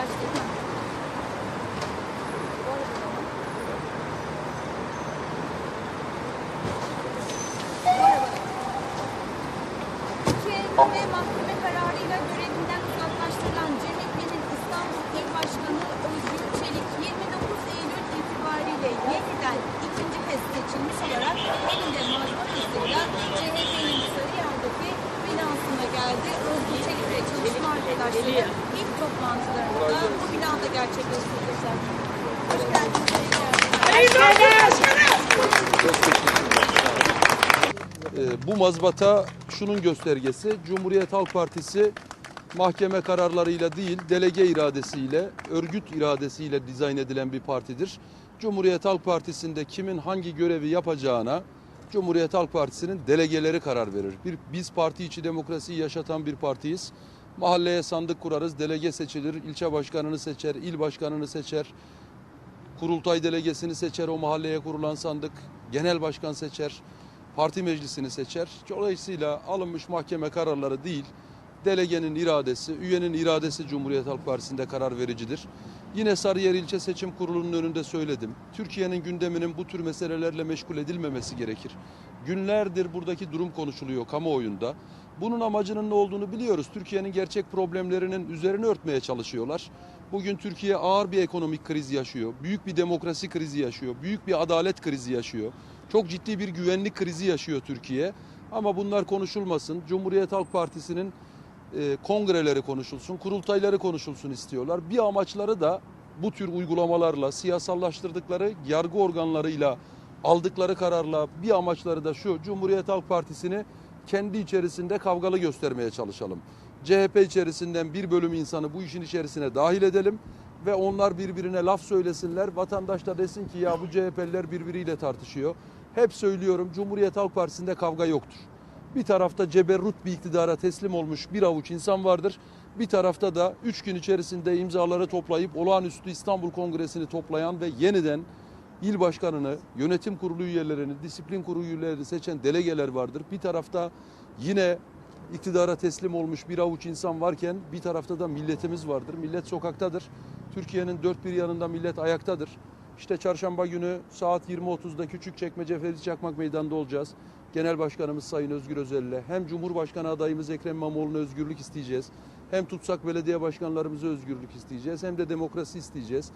Türkiye'de mahkeme kararıyla görevinden uzaklaştırılan CHP'nin İstanbul İl Başkanı Özgür Çelik 29 Eylül itibariyle yeniden ikinci kez seçilmiş olarak elinde mazbatasıyla CHP'nin Sarıyer'deki binasına geldi. Özgür Çelik ve ilk toplantılarını da bu binada gerçekleştirecekler. Hoş geldiniz. Ee, bu mazbata şunun göstergesi. Cumhuriyet Halk Partisi mahkeme kararlarıyla değil, delege iradesiyle, örgüt iradesiyle dizayn edilen bir partidir. Cumhuriyet Halk Partisi'nde kimin hangi görevi yapacağına Cumhuriyet Halk Partisi'nin delegeleri karar verir. Bir, biz parti içi demokrasiyi yaşatan bir partiyiz. Mahalleye sandık kurarız, delege seçilir, ilçe başkanını seçer, il başkanını seçer, kurultay delegesini seçer, o mahalleye kurulan sandık, genel başkan seçer, parti meclisini seçer. Dolayısıyla alınmış mahkeme kararları değil, delegenin iradesi, üyenin iradesi Cumhuriyet Halk Partisi'nde karar vericidir. Yine Sarıyer İlçe Seçim Kurulu'nun önünde söyledim. Türkiye'nin gündeminin bu tür meselelerle meşgul edilmemesi gerekir. Günlerdir buradaki durum konuşuluyor kamuoyunda. Bunun amacının ne olduğunu biliyoruz. Türkiye'nin gerçek problemlerinin üzerine örtmeye çalışıyorlar. Bugün Türkiye ağır bir ekonomik kriz yaşıyor. Büyük bir demokrasi krizi yaşıyor. Büyük bir adalet krizi yaşıyor. Çok ciddi bir güvenlik krizi yaşıyor Türkiye. Ama bunlar konuşulmasın. Cumhuriyet Halk Partisi'nin e, kongreleri konuşulsun, kurultayları konuşulsun istiyorlar. Bir amaçları da bu tür uygulamalarla, siyasallaştırdıkları yargı organlarıyla aldıkları kararla bir amaçları da şu. Cumhuriyet Halk Partisi'ni kendi içerisinde kavgalı göstermeye çalışalım. CHP içerisinden bir bölüm insanı bu işin içerisine dahil edelim ve onlar birbirine laf söylesinler. Vatandaş da desin ki ya bu CHP'liler birbiriyle tartışıyor. Hep söylüyorum Cumhuriyet Halk Partisi'nde kavga yoktur. Bir tarafta ceberrut bir iktidara teslim olmuş bir avuç insan vardır. Bir tarafta da üç gün içerisinde imzaları toplayıp olağanüstü İstanbul Kongresi'ni toplayan ve yeniden il başkanını, yönetim kurulu üyelerini, disiplin kurulu üyelerini seçen delegeler vardır. Bir tarafta yine iktidara teslim olmuş bir avuç insan varken bir tarafta da milletimiz vardır. Millet sokaktadır. Türkiye'nin dört bir yanında millet ayaktadır. İşte çarşamba günü saat 20.30'da Küçükçekmece Ferit Çakmak Meydanı'nda olacağız. Genel Başkanımız Sayın Özgür Özel'le hem Cumhurbaşkanı adayımız Ekrem İmamoğlu'na özgürlük isteyeceğiz. Hem tutsak belediye başkanlarımıza özgürlük isteyeceğiz. Hem de demokrasi isteyeceğiz.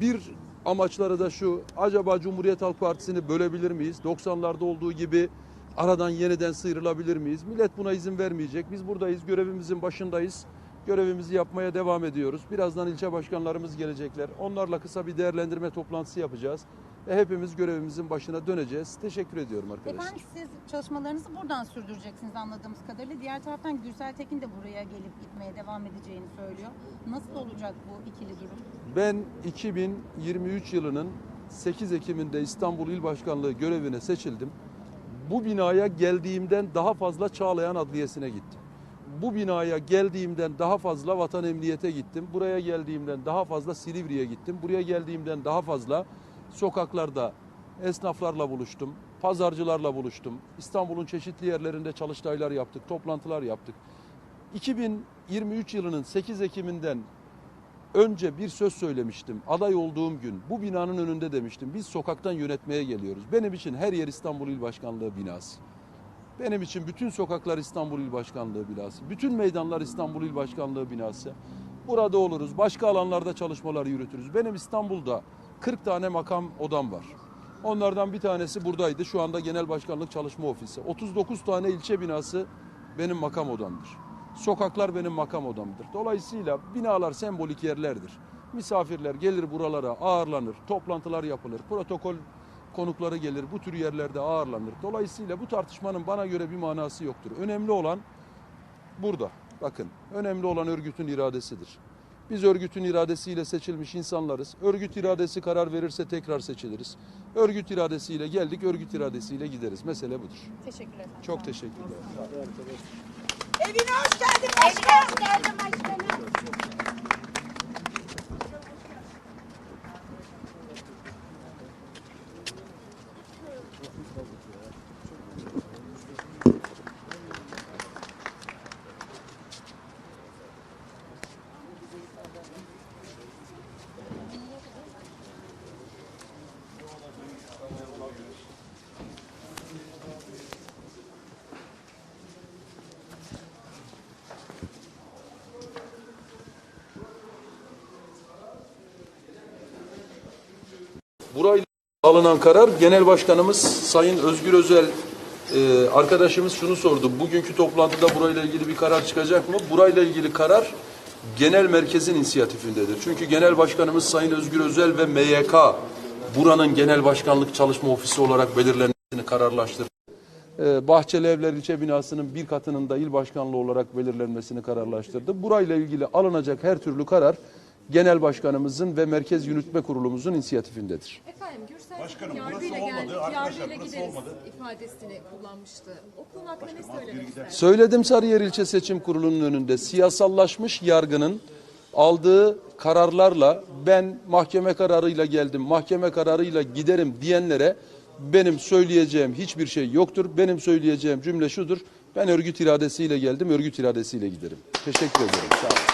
Bir amaçları da şu. Acaba Cumhuriyet Halk Partisi'ni bölebilir miyiz? 90'larda olduğu gibi aradan yeniden sıyrılabilir miyiz? Millet buna izin vermeyecek. Biz buradayız, görevimizin başındayız. Görevimizi yapmaya devam ediyoruz. Birazdan ilçe başkanlarımız gelecekler. Onlarla kısa bir değerlendirme toplantısı yapacağız. Ve hepimiz görevimizin başına döneceğiz. Teşekkür ediyorum arkadaşlar. Efendim siz çalışmalarınızı buradan sürdüreceksiniz anladığımız kadarıyla. Diğer taraftan Gürsel Tekin de buraya gelip gitmeye devam edeceğini söylüyor. Nasıl olacak bu ikili durum? Ben 2023 yılının 8 Ekim'inde İstanbul İl Başkanlığı görevine seçildim. Bu binaya geldiğimden daha fazla Çağlayan Adliyesi'ne gittim. Bu binaya geldiğimden daha fazla Vatan Emniyet'e gittim. Buraya geldiğimden daha fazla Silivri'ye gittim. Buraya geldiğimden daha fazla sokaklarda esnaflarla buluştum. Pazarcılarla buluştum. İstanbul'un çeşitli yerlerinde çalıştaylar yaptık, toplantılar yaptık. 2023 yılının 8 Ekim'inden önce bir söz söylemiştim. Aday olduğum gün bu binanın önünde demiştim. Biz sokaktan yönetmeye geliyoruz. Benim için her yer İstanbul İl Başkanlığı binası. Benim için bütün sokaklar İstanbul İl Başkanlığı binası. Bütün meydanlar İstanbul İl Başkanlığı binası. Burada oluruz. Başka alanlarda çalışmalar yürütürüz. Benim İstanbul'da 40 tane makam odam var. Onlardan bir tanesi buradaydı. Şu anda Genel Başkanlık Çalışma Ofisi. 39 tane ilçe binası benim makam odamdır. Sokaklar benim makam odamdır. Dolayısıyla binalar sembolik yerlerdir. Misafirler gelir buralara ağırlanır, toplantılar yapılır, protokol konukları gelir, bu tür yerlerde ağırlanır. Dolayısıyla bu tartışmanın bana göre bir manası yoktur. Önemli olan burada. Bakın, önemli olan örgütün iradesidir. Biz örgütün iradesiyle seçilmiş insanlarız. Örgüt iradesi karar verirse tekrar seçiliriz. Örgüt iradesiyle geldik, örgüt iradesiyle gideriz. Mesele budur. Teşekkürler. Çok teşekkürler. Evine hoş geldin başkan. Hoş geldin başkanım. Burayla alınan karar Genel Başkanımız Sayın Özgür Özel e, arkadaşımız şunu sordu. Bugünkü toplantıda burayla ilgili bir karar çıkacak mı? Burayla ilgili karar genel merkezin inisiyatifindedir. Çünkü Genel Başkanımız Sayın Özgür Özel ve MYK buranın genel başkanlık çalışma ofisi olarak belirlenmesini kararlaştırdı. Ee, Bahçeli Evler ilçe binasının bir katının da il başkanlığı olarak belirlenmesini kararlaştırdı. Burayla ilgili alınacak her türlü karar Genel Başkanımızın ve Merkez Yürütme Kurulumuzun inisiyatifindedir. Efendim Gürsel Başkanım, Tekin burası olmadı. geldik, Arkadaşlar, burası gideriz olmadı. ifadesini kullanmıştı. O konu hakkında ne söylemek istersiniz? Söyledim Sarıyer İlçe Seçim Kurulu'nun önünde siyasallaşmış yargının aldığı kararlarla ben mahkeme kararıyla geldim, mahkeme kararıyla giderim diyenlere benim söyleyeceğim hiçbir şey yoktur. Benim söyleyeceğim cümle şudur. Ben örgüt iradesiyle geldim, örgüt iradesiyle giderim. Teşekkür ederim. Sağ olun.